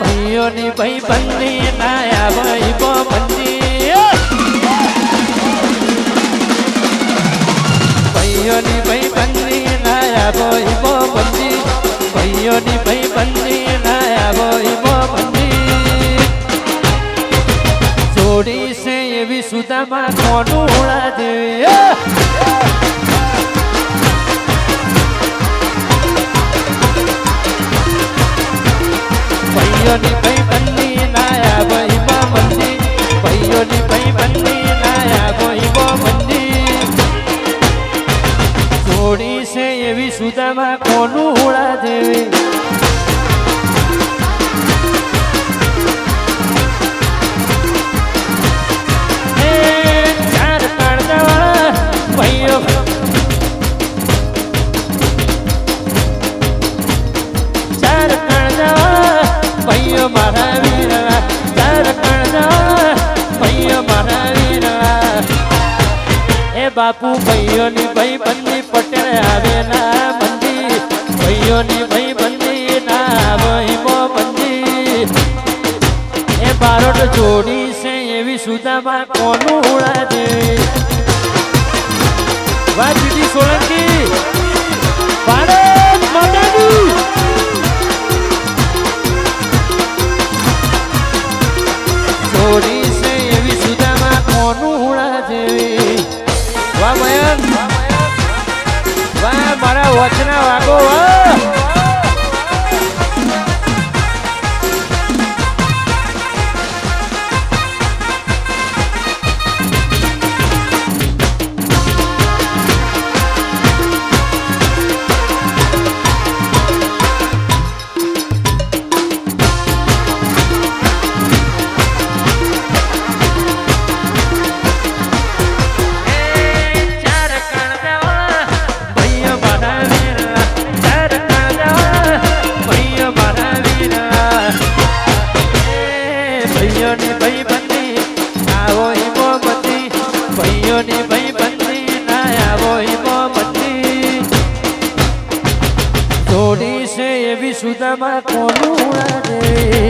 ભાઈઓની ભાઈ બંદી નાયા ભાઈ બંધી. ભાઈઓની ભાઈ બંદી નાયા ભાઈ બંધી. ભાઈઓની ભાઈ બંદી નાયા ભાઈ બંધી. જોડી છે એવી સુદામાં કોનું ઉડા દેવી? ભાઈઓની ભાઈ બંધી નાયા ભાઈ બંધી ભાઈઓની ભાઈ બંધી નાયા ભાઈ બંધી જોડી છે એવી સુદામાં, કોનું હોળા દેવી? બાપુ, ભાઈઓની ભાઈ બંદી પટેલ આવેલા બંદી ભાઈઓની ભાઈ બંદી ના વહીમો બંદી એ બારોટ જોડી છે, એવી સુદામાં કોનું ઉડા દે? વાહ જીડી સોલંકી! વાહ મયંક. વાહ મારા વચના વાગો વાહ. જોડી છે એવી સુદામાં કોનું ઉડા દે